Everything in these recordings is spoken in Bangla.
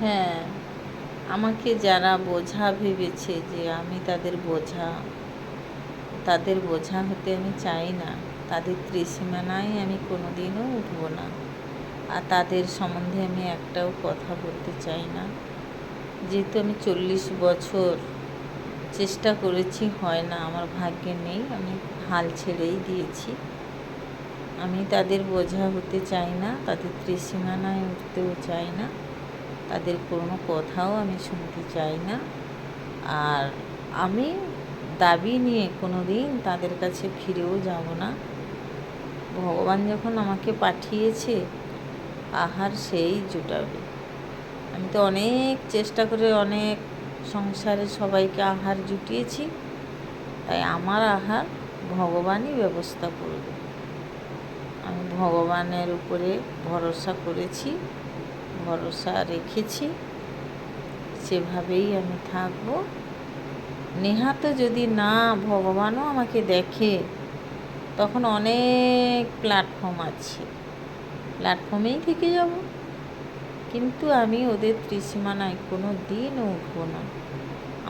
হ্যাঁ আমাকে যারা বোঝা ভেবেছে যে আমি তাদের বোঝা তাদের বোঝা হতে আমি চাই না, তাদের ত্রিসীমানায় আমি কোনো দিনও উঠবো না। আর তাদের সম্বন্ধে আমি একটাও কথা বলতে চাই না। যেহেতু আমি চল্লিশ বছর চেষ্টা করেছি, হয় না, আমার ভাগ্যে নেই, আমি হাল ছেড়েই দিয়েছি। আমি তাদের বোঝা হতে চাই না, তাদের ত্রিসীমানায় উঠতেও চাই না। তাদের কোনো কথাও আমি শুনতে চাই না। আর আমি দাবি নিয়ে কোনো দিন তাদের কাছে ফিরেও যাব না। ভগবান যখন আমাকে পাঠিয়েছে, আহার সেই জুটাবে। আমি তো অনেক চেষ্টা করে অনেক সংসারে সবাইকে আহার জুটিয়েছি, তাই আমার আহার ভগবানই ব্যবস্থা করবে। আমি ভগবানের উপরে ভরসা করেছি। ভরসা রেখেছি, সেভাবেই আমি থাকব। নেহাত যদি না, ভগবানও আমাকে দেখে, তখন অনেক প্ল্যাটফর্ম আছে। প্ল্যাটফর্মেই থেকে যাব। কিন্তু আমি ওদের ত্রিসীমানায় কোনো দিন উঠবো না।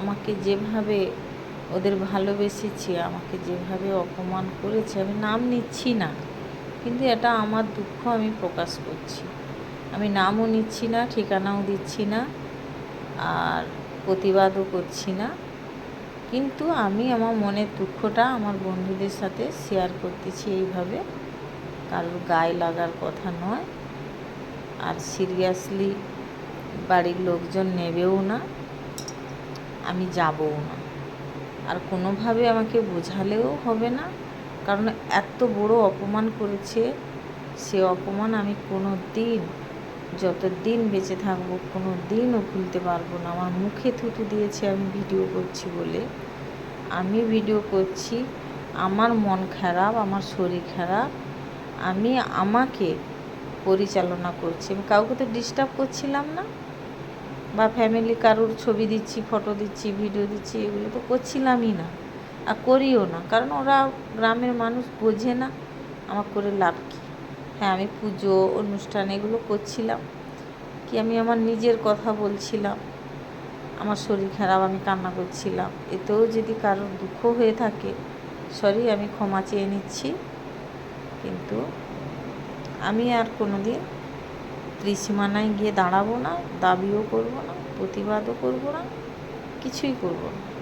আমাকে যেভাবে ওদের ভালোবেসেছি, আমাকে যেভাবে অপমান করেছে, আমি নাম নিচ্ছি না। কিন্তু এটা আমার দুঃখ, আমি প্রকাশ করছি। আমি নামও নিচ্ছি না, ঠিকানাও দিচ্ছি না, আর প্রতিবাদও করছি না। কিন্তু আমি আমার মনের দুঃখটা আমার বন্ধুদের সাথে শেয়ার করতেছি এইভাবে। কারোর গায়ে লাগার কথা নয়। আর সিরিয়াসলি বাড়ির লোকজন নেবেও না, আমি যাবও না। আর কোনোভাবে আমাকে বোঝালেও হবে না। কারণ এত বড় অপমান করেছে, সে অপমান আমি কোনো দিন যত দিন বেঁচে থাকব কোনো দিনও ভুলতে পারব না। আমার মুখে থুতু দিয়েছে, আমি ভিডিও করছি বলে। আমি ভিডিও করছি, আমার মন খারাপ, আমার শরীর খারাপ। আমি আমাকে পরিচালনা করছি। আমি কাউকে তো ডিস্টার্ব করছিলাম না। বা ফ্যামিলি কারোর ছবি দিচ্ছি ফটো দিচ্ছি ভিডিও দিচ্ছি, এগুলো তো করছিলামই না। আর করিও না, কারণ ওরা গ্রামের মানুষ বোঝে না, আমার করে লাভ কী? হ্যাঁ আমি পুজো, অনুষ্ঠান এগুলো করছিলাম। কি আমি আমার নিজের কথা বলছিলাম, আমার শরীর খারাপ, আমি কান্না করছিলাম। এতেও যদি কারোর দুঃখ হয়ে থাকে, সরি, আমি ক্ষমা চেয়ে নিচ্ছি। কিন্তু আমি আর কোনো দিন ত্রিসীমানায় গিয়ে দাঁড়াবো না, দাবিও করব না, প্রতিবাদও করব না, কিছুই করব না।